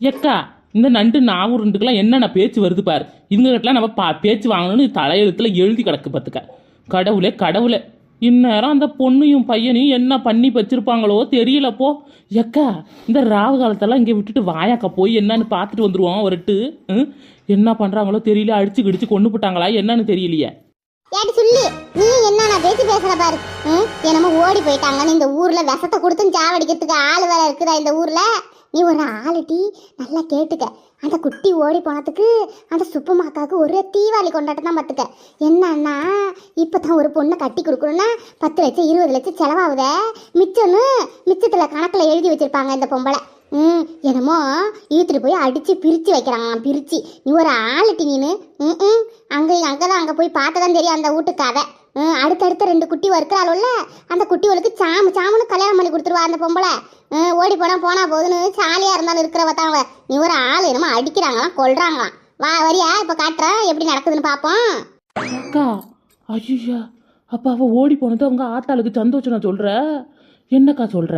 எக்கா இந்த நண்டு நாகூருண்டுக்கெல்லாம் என்னென்ன பேச்சு வருது பாரு. இவங்ககிட்டலாம் நம்ம பா பேச்சு வாங்கணும்னு தலையெழுத்தில் எழுதி கிடக்கு பார்த்துக்க. கடவுளே கடவுளே. இந்நேரம் அந்த பொண்ணையும் பையனையும் என்ன பண்ணி வச்சிருப்பாங்களோ தெரியலப்போ எக்கா இந்த ராவு காலத்தெல்லாம் இங்கே விட்டுட்டு வாயாக்கா போய் என்னன்னு பார்த்துட்டு வந்துடுவோம் ஒருட்டு ம்? என்ன பண்ணுறாங்களோ தெரியல அடிச்சு கிடிச்சு கொண்டு போட்டாங்களா என்னன்னு தெரியலையே. ஏடி சொல்லி நீ என்ன நான் பேச்சு பேசுற பாரு. ம், என்னமோ ஓடி போயிட்டாங்கன்னு இந்த ஊர்ல விஷத்தை கொடுத்து சாவடிக்கிறதுக்கு ஆள் வேலை இருக்குதா இந்த ஊர்ல? நீ ஒரு ஆளுட்டி நல்லா கேட்டுக்க. அந்த குட்டி ஓடி போனதுக்கு அந்த சுப்பமாக்காவுக்கு ஒரே தீபாவளி கொண்டாட்டம் தான் பார்த்துக்க. என்னன்னா இப்போ தான் ஒரு பொண்ணை கட்டி கொடுக்கணும்னா பத்து லட்சம் இருபது லட்சம் செலவாகுதே. மிச்சம்னு மிச்சத்தில் கணக்கில் எழுதி வச்சுருப்பாங்க இந்த பொம்பளை. ம் என்னமோ இழுத்துட்டு போய் அடித்து பிரித்து வைக்கிறாங்களாம் பிரித்து நீ ஒரு ஆளுட்டி நீனு. ம் ம். அங்கே அங்கே தான் அங்கே போய் பார்த்து தான் தெரியும் அந்த வீட்டு கதை அடுத்தடுத்த ரெண்டு குட்டி இருக்கிறாள்ல அந்த குட்டிகளுக்கு சாமு சாமுன்னு கல்யாணம் பண்ணி கொடுத்துருவா அந்த பொம்பளை. ஓடி போனால் போனா போதுன்னு ஜாலியாக இருந்தாலும் இருக்கிறவ தான் நீ ஒரு ஆள் என்னமோ அடிக்கிறாங்களாம் கொள்றாங்களாம் வா வரியா இப்போ காட்டுறேன் எப்படி நடக்குதுன்னு பார்ப்போம் அக்கா ஐயா அப்போ அவள் ஓடி போனது அவங்க ஆத்தாளுக்கு சந்தோஷம் நான் சொல்கிற என்னக்கா சொல்கிற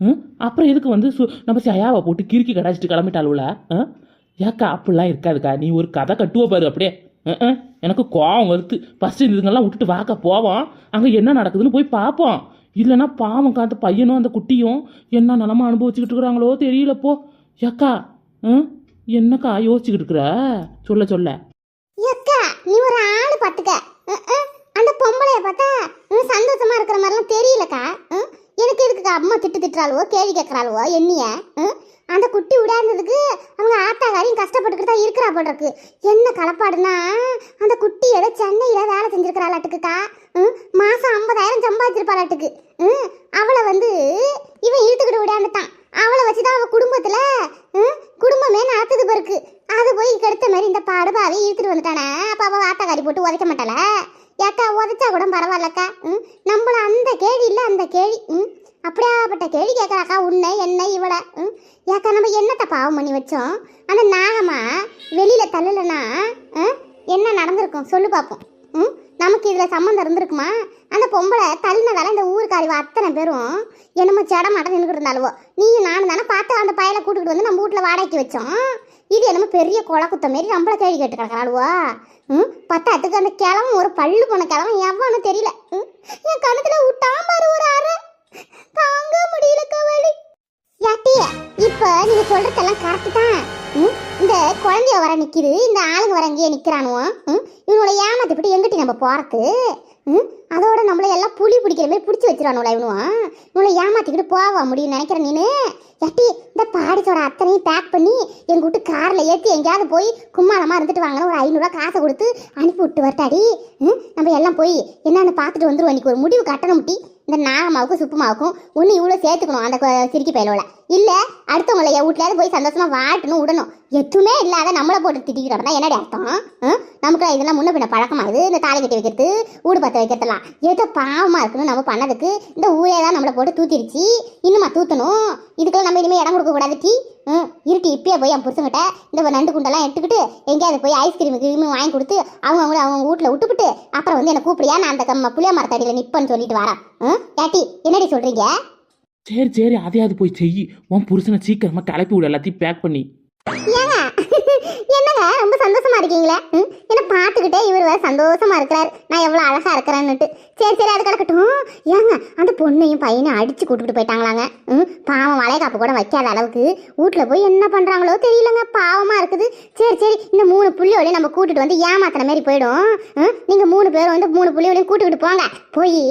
ம் அப்புறம் எதுக்கு வந்து சு நம்ம சயாவை போட்டு கிறுக்கி கடாச்சிட்டு கிளம்பிட்டாளுல? ஆ? ஏக்கா அப்படிலாம் இருக்காதுக்கா நீ ஒரு கதை கட்டுவ பாரு அப்படியே. எனக்கு கோவம் வருது. ஃபஸ்ட்டு இதுங்கெல்லாம் விட்டுட்டு வாக்கா போவோம். அங்கே என்ன நடக்குதுன்னு போய் பார்ப்போம். இல்லைன்னா பாவம் காத்த பையனும் அந்த குட்டியும் என்ன நிலமா அனுபவிச்சுக்கிட்டு இருக்கிறாங்களோ தெரியலப்போ ஏக்கா ம்? என்னக்கா யோசிச்சுக்கிட்டு இருக்கிற? சொல்ல சொல்ல. ஏக்கா நீ ஒரு ஆள் பார்த்துக்க அந்த பொம்பளைய பார்த்தா ம், சந்தோஷமா இருக்கிற மாதிரிலாம் தெரியலக்கா. ம், எனக்கு எதுக்குக்கா அம்மா திட்டு திட்டுறாளுவோ கேள்வி கேட்குறாளுவோ என்னைய ம், அந்த குட்டி விடாததுக்கு அவங்க ஆத்தாக்காரையும் கஷ்டப்பட்டுக்கிட்டு தான் இருக்கிறா போல இருக்கு. என்ன கலப்பாடுனா அந்த குட்டி ஏதோ சென்னையில் வேலை செஞ்சுருக்கிறாளாட்டுக்குக்கா ம், மாதம் ஐம்பதாயிரம் சம்பாதிச்சிருப்பாளாட்டுக்கு ம், அவளை வந்து இவன் இழுத்துக்கிட்டு விடாந்துட்டான் அவளை வச்சுதான் அவள் குடும்பத்தில் ம், குடும்பமே நடத்துது பிறகு அது போய் கெடுத்த மாதிரி இந்த பாடுபாவை இழுத்துட்டு வந்துட்டானே. அப்போ அவள் ஆத்தாக்காரி போட்டு உதைக்க மாட்டாள? ஏக்கா உதைச்சா கூட பரவாயில்லக்கா ம்? நம்மள அந்த கேள்வி இல்லை அந்த கேள்வி ம்? அப்படியாப்பட்ட கேள்வி கேட்குறாக்கா உன்னை என்ன இவளை ம்? ஏக்கா நம்ம என்னத்தை பாவம் பண்ணி வச்சோம்? அந்த நாகமா வெளியில் தள்ளலைன்னா ம், என்ன நடந்திருக்கும்? சொல்லு பார்ப்போம் ம்? நமக்கு இதில் சம்மந்தம் இருந்திருக்குமா? அந்த பொம்பளை தள்ளினதால இந்த ஊருக்காரிவ அத்தனை பேரும் என்னமோ செடமாட்டம் நின்றுக்கிட்டு இருந்தாலுவோ நீயும் நானும் தானே பார்த்து அந்த பயலை கூட்டிகிட்டு வந்து நம்ம வீட்டில் வாடகைக்கு வச்சோம். இது என்னமோ பெரிய கொலை மாரி நம்மள கேள்வி கேட்டு கிடக்கிறாளுவா ம்? பத்தாத்துக்கு அந்த கிழமை ஒரு பல்லு போன கிழமை எவ்வளோன்னு தெரியல. ம், என் கணத்தில் விட்டாம்பாரு ஒரு அரை தாங்க முடியல கவலை யாட்டி இப்ப நீங்க சொல்றதெல்லாம் கரெக்ட் தான். இந்த குழந்தைய வர நிக்குது இந்த ஆளுங்க வர இங்கேயே நிக்கிறானுவோ? ம், இவனோட ஏமாத்திட்டு எங்கிட்டி நம்ம போறது? அதோட நம்மள எல்லாம் புளி பிடிக்கிற மாதிரி பிடிச்சி வச்சிருவானுல இவனுவன் இவனை ஏமாத்திக்கிட்டு போவா முடியும் நினைக்கிறேன் நீனு? யாட்டி இந்த பாடிச்சோட அத்தனையும் பேக் பண்ணி எங்க விட்டு கார்ல ஏத்தி எங்கேயாவது போய் கும்மாளமா இருந்துட்டு வாங்கன்னு ஒரு ஐநூறுரூவா காசை கொடுத்து அனுப்பி விட்டு வரட்டாடி நம்ம எல்லாம் போய் என்னன்னு பார்த்துட்டு வந்துருவோம். இன்னைக்கு ஒரு முடிவு கட்டணும் முட்டி இந்த நாகமாவுக்கும் சுப்புமாவுக்கும் ஒன்று இவ்வளோ சேர்த்துக்கணும் அந்த சிரிக்கி பயலோட இல்லை அடுத்தவங்களை என் போய் சந்தோஷமாக வாட்டணும் விடணும். எதுவுமே இல்லாத நம்மளை போட்டு திட்டிக்கிறப்ப கிடந்தா என்னடி அர்த்தம்? ஆ? நமக்கு இதெல்லாம் முன்ன பின்ன பழக்கமாகுது இந்த தாலி கட்டி வைக்கிறது ஊடு பற்ற வைக்கிறதுலாம் ஏதோ பாவமாக இருக்குன்னு நம்ம பண்ணதுக்கு இந்த ஊரே தான் நம்மளை போட்டு தூத்திருச்சு. இன்னுமா தூத்தணும்? இதுக்கெல்லாம் நம்ம இனிமேல் இடம் கொடுக்கக்கூடாது டீ. ம் இருட்டி இப்பயே போய் என் புருஷங்கிட்ட இந்த நண்டு குண்டெல்லாம் எடுத்துக்கிட்டு எங்கேயாவது போய் ஐஸ்கிரீம் கிரீம் வாங்கி கொடுத்து அவங்க அவங்க அவங்க வீட்டில் விட்டுவிட்டு அப்புறம் வந்து என்னை கூப்பிடியா நான் அந்த கம்ம புளிய மரத்தடியில் நிற்பேன்னு சொல்லிட்டு வரேன் கேட்டி என்னடி சொல்கிறீங்க சரி சரி அதையாவது போய் செய் உன் புருஷனை சீக்கிரமாக கிளப்பி விடு எல்லாத்தையும் பேக் பண்ணி. ஏங்க என்னங்க ரொம்ப சந்தோஷமா ம், என்ன பார்த்துக்கிட்டே இவர் வேற சந்தோஷமா இருக்கிறார். நான் எவ்வளோ அழகா இருக்கிறேன்னுட்டு. சரி சரி அது கிடக்கட்டும் ஏங்க அந்த பொண்ணையும் பையனையும் அடிச்சு கூட்டிட்டு போயிட்டாங்களாங்க. ம்? பாவம் வளைகாப்பு கூட வைக்காத அளவுக்கு. வீட்டில் போய் என்ன பண்றாங்களோ தெரியலங்க. பாவமா இருக்குது. சரி சரி இந்த மூணு புள்ளியோடையும் நம்ம கூட்டிட்டு வந்து ஏமாத்துற மாதிரி போயிடும். ம், நீங்க மூணு பேரும் வந்து மூணு புள்ளியோடையும் கூட்டுக்கிட்டு போங்க. போய்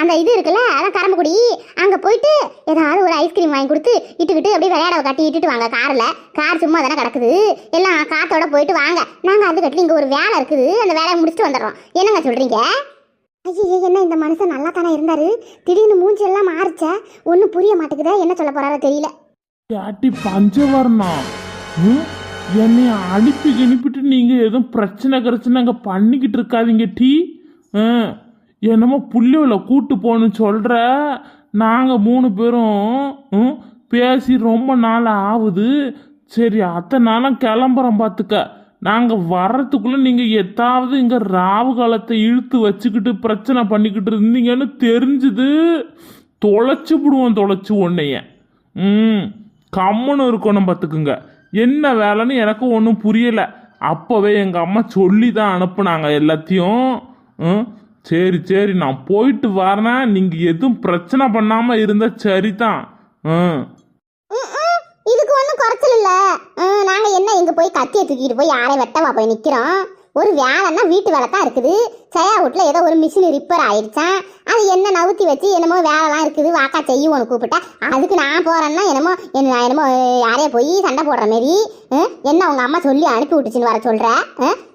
அந்த இது இருக்குல்ல அதான் கரம்புக்குடி அங்க போயிட்டு ஏதாவது ஒரு ஐஸ்கிரீம் வாங்கி கொடுத்து இட்டுக்கிட்டு அப்படியே விளையாட கட்டி இட்டுட்டு வாங்க. காரில். கார் சும்மா தானே கிடக்குது. எல்லாம் காத்தோட போயிட்டு வாங்க. நாங்கள் அது இங்கே ஒரு வேலை இருக்குது. அந்த வேலையை முடிச்சுட்டு வந்துடுறோம். என்னங்க சொல்கிறீங்க ஐயோ என்ன இந்த மனுஷன் நல்லா தானே இருந்தார்? திடீர்னு மூஞ்சி எல்லாம் மாறிச்ச? ஒன்றும் புரிய மாட்டேங்குதா? என்ன சொல்ல போகிறாரோ தெரியல. கேட்டி பஞ்சவர்ணா? ம்? என்னை அனுப்பி கிணிப்பிட்டு நீங்கள் எதுவும் பிரச்சனை கிரச்சனை அங்கே பண்ணிக்கிட்டு இருக்காதீங்க டீ. என்னமோ புள்ளியோல கூட்டு போகணும்னு சொல்கிற நாங்கள் மூணு பேரும் ம், பேசி ரொம்ப நாள் ஆகுது. சரி அத்தனை நாளும் கிளம்புறோம் பார்த்துக்க நாங்கள் வர்றதுக்குள்ளே நீங்கள் எத்தாவது இங்கே ராவு காலத்தை இழுத்து வச்சுக்கிட்டு பிரச்சனை பண்ணிக்கிட்டு இருந்தீங்கன்னு தெரிஞ்சுது. தொலைச்சு விடுவோம் தொலைச்சு ஒன்றைய ம் கம்முன்னு இருக்கணும் பார்த்துக்குங்க என்ன வேலைன்னு எனக்கும் ஒன்றும் புரியலை. அப்போவே எங்கள் அம்மா சொல்லி தான் அனுப்புனாங்க எல்லாத்தையும். ம், சரி சரி நான் போயிட்டு வரேன். நீங்கள் எதுவும் பிரச்சனை பண்ணாமல் இருந்தால் சரிதான். ம். குறைச்சல் இல்லை. நாங்கள் என்ன இங்கே போய் கத்தியை தூக்கிட்டு போய் யாரையும் வெட்டவா போய் நிற்கிறோம் ஒரு வேலைன்னா வீட்டு வேலை தான் இருக்குது. சயா வீட்டில் ஏதோ ஒரு மிஷின் ரிப்பேர் ஆயிடுச்சான் அது என்ன நவுத்தி வச்சு என்னமோ வேலைலாம் இருக்குது. வாக்கா செய்யும் உனக்கு கூப்பிட்டா அதுக்கு நான் போகிறேன்னா என்னமோ என்ன நான் என்னமோ யாரையே போய் சண்டை போடுற மாரி என்ன உங்கள் அம்மா சொல்லி அனுப்பி விட்டுச்சுன்னு வர சொல்கிற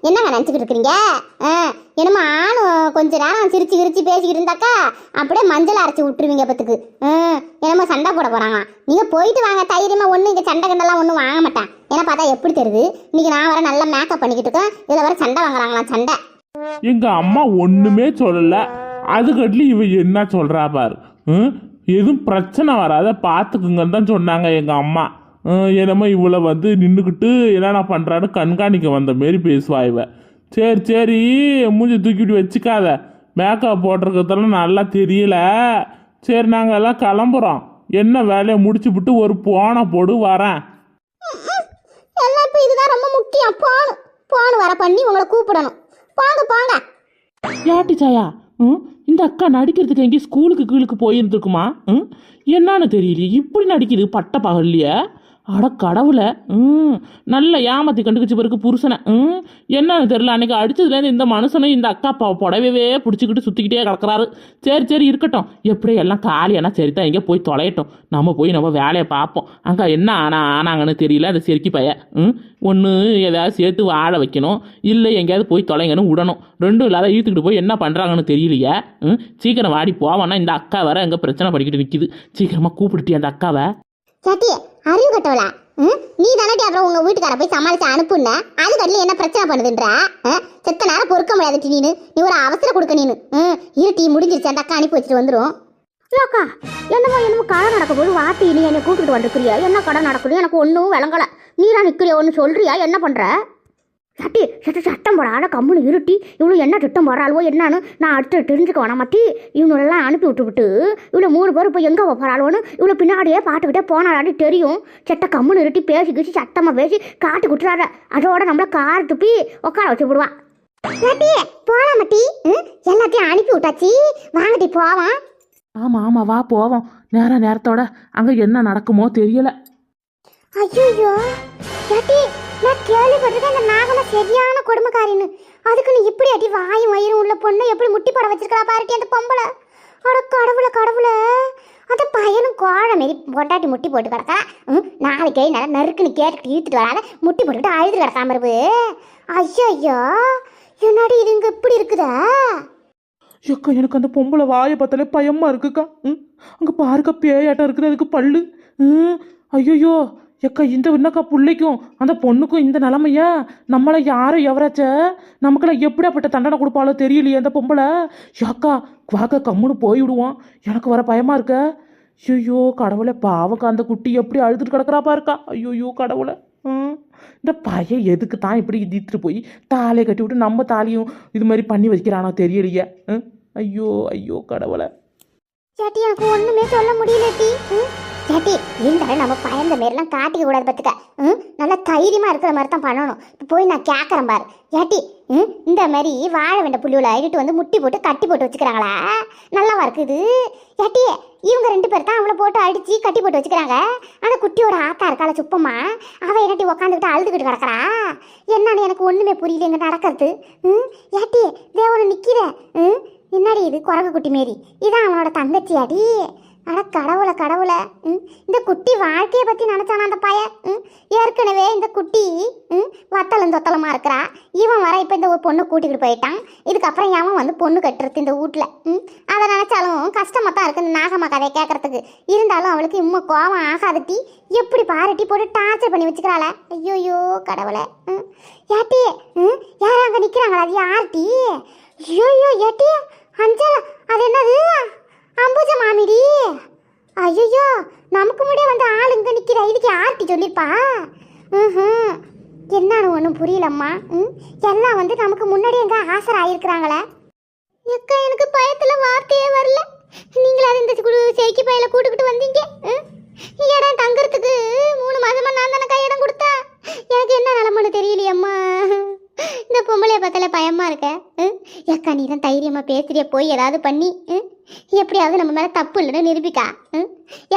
என்னங்க நினச்சிக்கிட்டு இருக்கிறீங்க? என்னமோ ஆணும் கொஞ்ச நேரம் சிரிச்சு கிரிச்சு பேசிக்கிட்டு இருந்தாக்கா அப்படியே மஞ்சள் அரைச்சி விட்டுருவீங்க பத்துக்கு. ம், என்னமோ சண்டை போட போறாங்க நீங்க போயிட்டு வாங்க தைரியமா ஒண்ணு இங்க சண்டை கண்டெல்லாம் ஒன்றும் வாங்க மாட்டேன். ஏன்னா பார்த்தா எப்படி தெரியுது? இன்னைக்கு நான் வர நல்லா மேக்கப் பண்ணிக்கிட்டு இருக்கேன். இதுல வர சண்டை வாங்குறாங்களாம் சண்டை. எங்கள் அம்மா ஒன்றுமே சொல்லலை. அதுக்கட்லி இவ என்ன சொல்கிறா பாரு. ம், எதுவும் பிரச்சனை வராத பார்த்துக்குங்கன்னு தான் சொன்னாங்க எங்கள் அம்மா. என்னமோ இவளை வந்து நின்றுக்கிட்டு என்னென்ன பண்ணுறான்னு கண்காணிக்க வந்த மாரி பேசுவா இவ. சரி சரி மூஞ்சி தூக்கிட்டு வச்சுக்காத. மேக்கப் போட்டிருக்கிறதெல்லாம் நல்லா தெரியல. சரி நாங்கள் எல்லாம் கிளம்புறோம். என்ன வேலையை முடிச்சுப்புட்டு ஒரு போனை போடு வரேன். எல்லாம் இப்போ இதுதான் ரொம்ப முக்கியம். போன் போன் வர பண்ணி உங்களை கூப்பிடணும். போங்க போங்க. யாட்டி சாயா? ம்? இந்த அக்கா நடிக்கிறதுக்கு எங்கேயும் ஸ்கூலுக்கு கீழுக்கு போயிருந்துருக்குமா? ம்? என்னன்னு தெரியலையே. இப்படி நடிக்குது பட்ட பகல்லையே. அட கடவுளை ம் நல்ல ஏமாத்தி கண்டுக்கிச்சு பிறகு புருஷனை. ம் என்னன்னு தெரியல அன்னைக்கு அடித்ததுலேருந்து இந்த மனுஷனும் இந்த அக்கா ப புடவையே பிடிச்சிக்கிட்டு சுற்றிக்கிட்டே கிடக்குறாரு. சரி சரி இருக்கட்டும். எப்படி எல்லாம் காலியானா சரி தான் எங்கே போய் தொலையட்டும். நம்ம போய் நம்ம வேலையை பார்ப்போம். அங்கே என்ன ஆனா ஆனாங்கன்னு தெரியல அந்த செருக்கி பைய. ம் ஒன்று ஏதாவது சேர்த்து வாழ வைக்கணும் இல்லை எங்கேயாவது போய் தொலைங்கன்னு விடணும் ரெண்டும் இல்லாத இழுத்துக்கிட்டு போய் என்ன பண்ணுறாங்கன்னு தெரியலையே. ம் சீக்கிரம் வாடி போவான்னா இந்த அக்கா வேற எங்கே பிரச்சனை படிக்கிட்டு நிற்கிது சீக்கிரமாக கூப்பிடுட்டி அந்த அக்காவை? அறிவு கட்டவளா ம்? நீ தானட்டி அப்புறம் உங்க வீட்டுக்கார போய் சமாளிச்சு அனுப்புன? அது கடல என்ன பிரச்சனை பண்ணுதுன்ற? செத்த நேரம் பொறுக்க முடியாது நீனு. நீ ஒரு அவசரம் கொடுக்க நீனு. ம்? இருட்டி முடிஞ்சிருச்சு. அந்த அக்கா அனுப்பி வச்சுட்டு வந்துடும் அக்கா என்னமோ என்னமோ கடை நடக்கும் போது வாத்தி நீ என்னை கூப்பிட்டு வந்துருக்கிறியா? என்ன கடை நடக்குது? எனக்கு ஒன்றும் விளங்கலை. நீரா நிற்கிறியா ஒன்று சொல்றியா? என்ன பண்ணுற சட்டி சட்டி சட்டம் போடாத கம்முனு இருட்டி இவ்வளோ என்ன திட்டம் போடுறாளோ என்னன்னு நான் அடுத்து தெரிஞ்சுக்க வேணாம் மட்டி இவனெல்லாம் அனுப்பி விட்டுவிட்டு இவ்வளோ மூணு பேர் இப்போ எங்கே போகிறாளோன்னு இவ்வளோ பின்னாடியே பார்த்துக்கிட்டே போனாடி தெரியும். செட்ட கம்முன்னு இருட்டி பேசி கிசி சத்தமாக பேசி காட்டு குட்டுறாரு அதோட நம்மள கார் துப்பி உட்கார வச்சு விடுவா. மட்டி போலாம் மட்டி எல்லாத்தையும் அனுப்பி விட்டாச்சு. வாங்கட்டி போவான் ஆமாம் ஆமாம் வா போவோம். நேர நேரத்தோட அங்கே என்ன நடக்குமோ தெரியல. ஐயோ நான் கேள்விப்பட்டிருக்கேன் அந்த நாகம்மா சரியான கொடுமைக்காரின்னு. அதுக்கு நீ இப்படி அடி வாயும் வயிறும் உள்ள பொண்ணு எப்படி முட்டி படம் வச்சிருக்கா பாருட்டி அந்த பொம்பளை. அட கடவுளை கடவுளை. அந்த பையனும் கோழை மாரி பொண்டாட்டி முட்டி போட்டு கிடக்கா. ம் நாளைக்கு நல்லா நறுக்குன்னு கேட்டுட்டு இழுத்துட்டு வராத முட்டி போட்டுக்கிட்டு அழுது கிடக்காம இருப்பு ஐயோ ஐயோ என்னடி இது இங்கே இப்படி இருக்குதா? ஏக்கா எனக்கு அந்த பொம்பளை வாயை பார்த்தாலே பயமாக இருக்குக்கா. ம் அங்கே பாருக்கா பேயாட்டம் இருக்குது அதுக்கு பல்லு. ம் ஐயோ எக்கா இந்த என்னக்கா பிள்ளைக்கும் அந்த பொண்ணுக்கும் இந்த நிலமையா? நம்மளை யாரும் எவராச்ச? நமக்கெல்லாம் எப்படியாப்பட்ட தண்டனை கொடுப்பாளோ தெரியலையே அந்த பொம்பளை. யாக்கா வாக்கா கம்முன்னு போய்விடுவான் எனக்கு வர பயமா இருக்க? ஐயோ கடவுளை பாவக்கா அந்த குட்டி எப்படி அழுதுட்டு கிடக்குறாப்பா இருக்கா ஐயோ கடவுளை. ம். இந்த பையன் எதுக்கு தான் இப்படி இழுத்துட்டு போய் தாலையை கட்டி விட்டு நம்ம தாலியும் இது மாதிரி பண்ணி வைக்கிறானோ தெரியலையே. ம்? ஐயோ ஐயோ கடவுளை. எனக்கு ஒண்ணுமே சொல்ல முடியல ஏட்டி இந்த இருந்தாலும் நம்ம பயந்த மாரிலாம் காட்டிக்க கூடாது பார்த்துக்க. ம்? நல்லா தைரியமாக இருக்கிற மாதிரி தான் பண்ணணும். இப்போ போய் நான் கேட்குறேன் பாரு. ஏட்டி ம்? இந்த மாதிரி வாழ வேண்ட புள்ளியில் ஐடிட்டு வந்து முட்டி போட்டு கட்டி போட்டு வச்சுக்கிறாங்களா? நல்லாவா இருக்குது? ஏட்டி இவங்க ரெண்டு பேர் தான் அவளை போட்டு அடிச்சு கட்டி போட்டு வச்சுக்கிறாங்க. அந்த குட்டியோட ஆத்தா இருக்காள சுப்பம்மா அவள் என்னட்டி உக்காந்துக்கிட்டு அழுதுகிட்டு கிடக்குறா? என்னன்னு எனக்கு ஒன்றுமே புரியல இங்கே நடக்கிறது. ம்? ஏட்டி தேவனு நிற்கிறேன் ம்? என்னடி இது குரங்கு குட்டி மாரி? இதான் அவனோட தங்கச்சியாடி அட கடவுளை கடவுளை. ம் இந்த குட்டி வாழ்க்கையை பற்றி நினச்சானா அந்த பையன்? ம் ஏற்கனவே இந்த குட்டி ம் வத்தலும் தொத்தலமாக இருக்கிறா? இவன் வர இப்போ இந்த ஒரு பொண்ணு கூட்டிகிட்டு போயிட்டான். இதுக்கப்புறம் ஏன் வந்து பொண்ணு கட்டுறது இந்த வீட்டில் ம் அதை நினச்சாலும் கஷ்டமாக தான் இருக்குது இந்த நாகம்மா கதையை கேட்குறதுக்கு. இருந்தாலும் அவளுக்கு இம்மா கோவம் ஆகாதட்டி எப்படி பாரட்டி போட்டு டார்ச்சர் பண்ணி வச்சுக்கிறாள? ஐயோயோ கடவுளை. ம் ஏட்டி ம் யார் அங்கே நிற்கிறாங்களா அது யார்ட்டி ஐயோயோ ஏட்டி அஞ்சலா அது என்னது? அம்புஜ மாமிடி. ஐயோ நமக்கு முடிய வந்து ஆள் இங்கே நிற்கிற இதுக்கு ஆர்த்தி சொல்லியிருப்பா? ம் என்னன்னு ஒன்றும் புரியலம்மா. ம்? எல்லாம் வந்து நமக்கு முன்னாடி எங்கே ஆசர் ஆகிருக்கிறாங்களே எக்கா எனக்கு பயத்தில் வார்த்தையே வரல. நீங்களாவது இந்த குழு சேக்கி பையில கூட்டுக்கிட்டு வந்தீங்க? ம்? இடம் தங்குறதுக்கு மூணு மாதமாக நான் தானே கையிடம் கொடுத்தா எனக்கு என்ன நிலமன்னு தெரியலையம்மா. கொடுத்தேன் ஏக்கா நீ தான் தைரியமாக பேசுறிய போய் ஏதாவது பண்ணி ம்? எப்படியாவது நம்ம மேலே தப்பு இல்லைன்னு நிரூபிக்கா ம்?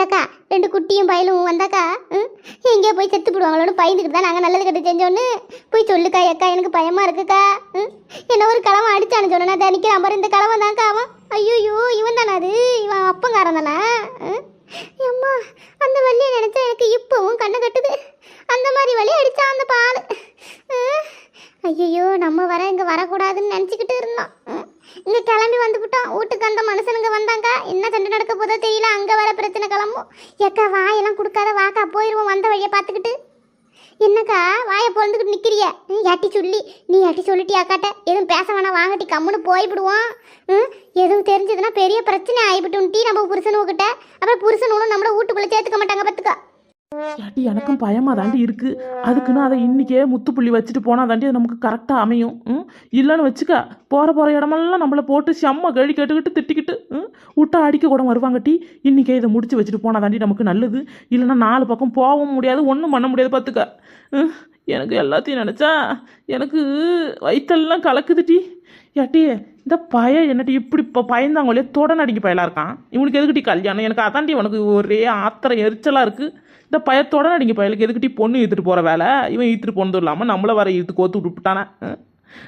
ஏக்கா ரெண்டு குட்டியும் பயலும் வந்தாக்கா ம்? எங்கேயோ போய் செத்து போடுவாங்களோன்னு பயந்துக்கிட்டு தான் நாங்கள் நல்லது கட்டு செஞ்சோன்னு போய் சொல்லுக்கா ஏக்கா எனக்கு பயமாக இருக்குக்கா ம்? என்ன ஒரு கிழமை அடிச்சானு சொன்னா நினைக்கிறான் பாரு இந்த கிழமை தான்க்கா அவன் ஐயோயோ இவன் தானே அது இவன் அப்பங்காரன் தானே ம்? அம்மா அந்த வழியை நினச்சா எனக்கு இப்போவும் கண்ணை கட்டுது அந்த மாதிரி வழி அடித்தான் அந்த பால் ஐயோ நம்ம வர இங்கே வரக்கூடாதுன்னு நினச்சிக்கிட்டு இருந்தோம். இங்கே கிளம்பி வந்துவிட்டோம் வீட்டுக்கு அந்த மனுஷனுங்க வந்தாங்க. என்ன சண்டை நடக்க போதோ தெரியல. அங்கே வர பிரச்சனை கிளம்பும். ஏக்கா வாயெல்லாம் கொடுக்காத. வாக்கா போயிடுவோம் வந்த வழியை பார்த்துக்கிட்டு. என்னக்கா வாயை பிறந்துக்கிட்டு நிற்கிறிய நீ யாட்டி சொல்லி நீ யாட்டி சொல்லிட்டி அக்காட்ட? எதுவும் பேச வேணாம். வாங்கட்டி கம்முன்னு போய்விடுவோம் ம், எதுவும் தெரிஞ்சதுன்னா பெரிய பிரச்சனை ஆகிவிட்டு டீ நம்ம புருஷனுக்கிட்ட. அப்புறம் புருஷனும் நம்மளை வீட்டுக்குள்ளே சேர்த்துக்க மாட்டாங்க பார்த்துக்கா. ஏட்டி எனக்கும் பயமாக தாண்டி இருக்குது அதுக்குன்னு அதை இன்றைக்கே முத்துப்புள்ளி வச்சுட்டு போனால் தாண்டி அது நமக்கு கரெக்டாக அமையும். ம்? இல்லைன்னு வச்சுக்க போகிற போகிற இடமெல்லாம் நம்மளை போட்டு செம்ம கழி கேட்டுக்கிட்டு திட்டிக்கிட்டு ம்? விட்டா அடிக்க கூட வருவாங்க டீ. இன்றைக்கே இதை முடிச்சு வச்சுட்டு போனால் தாண்டி நமக்கு நல்லது. இல்லைன்னா நாலு பக்கம் போகவும் முடியாது ஒன்றும் பண்ண முடியாது பார்த்துக்க ம், எனக்கு எல்லாத்தையும் நினச்சா எனக்கு வயிற்றெல்லாம் கலக்குது டீ. ஏட்டி இந்த பய என்னட்டு இப்படி இப்போ பயந்தாங்களே தொட நடிக்க பயலாக இருக்கான்? இவனுக்கு எதுக்கிட்டி கல்யாணம்? எனக்கு அதாண்டி உனக்கு ஒரே ஆத்திரம் எரிச்சலாக இருக்குது இந்த பயத்தோட நடிங்க பயலுக்கு எதுக்கிட்டி பொண்ணு இழுத்துட்டு போகிற வேலை? இவன் இழுத்துட்டு போனதும் இல்லாமல் நம்மளை வர இழுத்து கோத்து விட்டுட்டானே.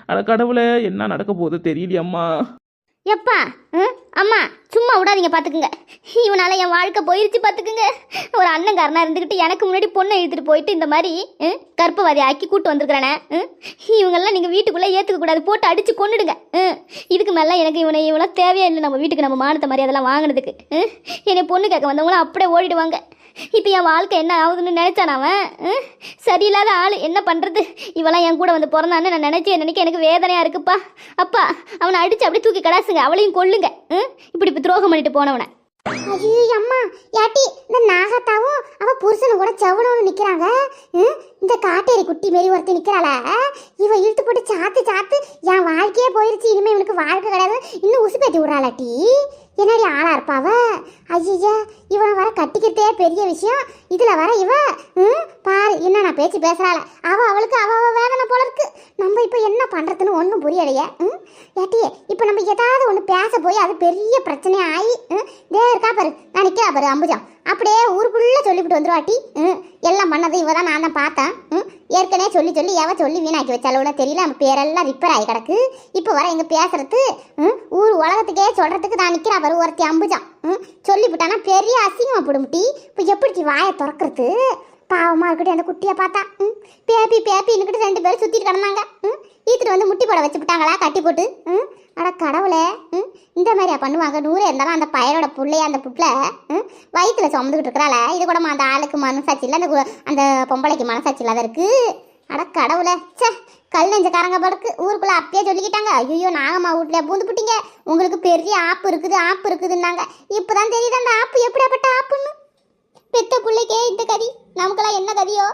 அட கடவுளே என்ன நடக்க போகுது தெரியலையம்மா. எப்பா ம்? அம்மா சும்மா விடாதீங்க பார்த்துக்குங்க இவனால் என் வாழ்க்கை போயிருச்சு பார்த்துக்குங்க ஒரு அண்ணங்காரனாக இருந்துக்கிட்டு எனக்கு முன்னாடி பொண்ணை இழுத்துட்டு போயிட்டு இந்த மாதிரி ம், கர்ப்பவாதி ஆக்கி கூட்டு வந்துருக்குறானே ம்? இவங்கெல்லாம் நீங்கள் வீட்டுக்குள்ளே ஏற்றுக்கக்கூடாது போட்டு அடித்து கொண்டுடுங்க ம். இதுக்கு மேலே எனக்கு இவனை இவனை தேவையே இல்லை நம்ம வீட்டுக்கு நம்ம மானத்தை மாதிரி அதெல்லாம் வாங்கினதுக்கு ம்? என்னை பொண்ணு கேட்க வந்தவங்களும் அப்படியே ஓடிடுவாங்க இப்போ என் வாழ்க்கை என்ன ஆகுதுன்னு நினச்சான் அவன்? ம்? சரியில்லாத ஆள் என்ன பண்ணுறது இவெல்லாம் என் கூட வந்து பிறந்தான்னு நான் நினச்சி நினைக்க எனக்கு வேதனையாக இருக்குப்பா. அப்பா அவனை அடித்து அப்படியே தூக்கி கடாசுங்க அவளையும் கொல்லுங்க. இப்படி இப்போ துரோகம் பண்ணிட்டு போனவனை. ஐயோ அம்மா யாட்டி இந்த நாகத்தாவும் அவ புருஷனு கூட செவனோன்னு நிக்கிறாங்க. ம்? இந்த காட்டேரி குட்டி மாரி ஒருத்தி நிற்கிறாள இவ இழுத்து போட்டு சாத்து சாத்து என் வாழ்க்கையே போயிருச்சு இனிமே இவனுக்கு வாழ்க்கை கிடையாது இன்னும் உசு பேத்தி விடுறாளாட்டி என்னடி ஆளா இருப்பாவ ஐயா இவனை வர கட்டிக்கிறதே பெரிய விஷயம். இதுல வர இவ ம்? பாரு என்ன நான் பேச்சு பேசுறாள. அவ அவளுக்கு அவ வேதனை போல இருக்கு. நம்ம இப்போ என்ன பண்றதுன்னு ஒன்றும் புரியலையே ம்? ஏட்டியே இப்போ நம்ம ஏதாவது ஒன்று பேச போய் அது பெரிய பிரச்சனை ஆகி ம், தே இருக்கா பாரு நான் நிற்கிறா பாரு அம்புஜா அப்படியே ஊருக்குள்ளே சொல்லிவிட்டு வந்துருவாட்டி. ம் எல்லாம் பண்ணது இவ தான் நான் தான் பார்த்தேன். ம் ஏற்கனவே சொல்லி சொல்லி எவ சொல்லி வீணாக்கி வச்சாலோட தெரியல நம்ம பேரெல்லாம் ரிப்பேர் ஆகி கிடக்கு. இப்போ வர இங்கே பேசுறது ம் ஊர் உலகத்துக்கே சொல்கிறதுக்கு நான் நிற்கிறா பாரு ஒருத்தி அம்புஜம் ம் சொல்லிவிட்டானா பெரிய அசிங்கமாக போடுமுட்டி இப்போ எப்படி வாயை திறக்கிறது? பாவமாக இருக்கட்டும் அந்த குட்டியை பார்த்தா. ம் பேப்பி பேப்பின்னுக்கிட்டு ரெண்டு பேரும் சுற்றிட்டு கிடந்தாங்க. ம் ஈத்துட்டு வந்து முட்டி போட வச்சு விட்டாங்களா கட்டி போட்டு. ம் அட கடவுளே. ம் இந்த மாதிரியா பண்ணுவாங்க. நூறு இருந்தாலும் அந்த பயரோட பிள்ளைய அந்த புட்டில் ம் வயிற்றுல சுமந்துக்கிட்டு இருக்கிறாள. இது கூட அந்த ஆளுக்கு மனசாட்சி இல்லை அந்த கு- அந்த பொம்பளைக்கு மனசாட்சி இல்லாத இருக்குது அட கடவுளே ச்சே கல் நெஞ்சக்காரங்க படுக்கு ஊருக்குள்ளே அப்பயே சொல்லிக்கிட்டாங்க. ஐயோ நாகம்மா வீட்டில் பூந்து புட்டிங்க. உங்களுக்கு பெரிய ஆப்பு இருக்குது ஆப்பு இருக்குதுன்னாங்க. இப்போ தான் தெரியுது அந்த ஆப்பு எப்படியாப்பட்ட ஆப்புன்னு. பெத்த பிள்ளைக்கே இந்த கதி. நமக்கெல்லாம் என்ன கதியோ?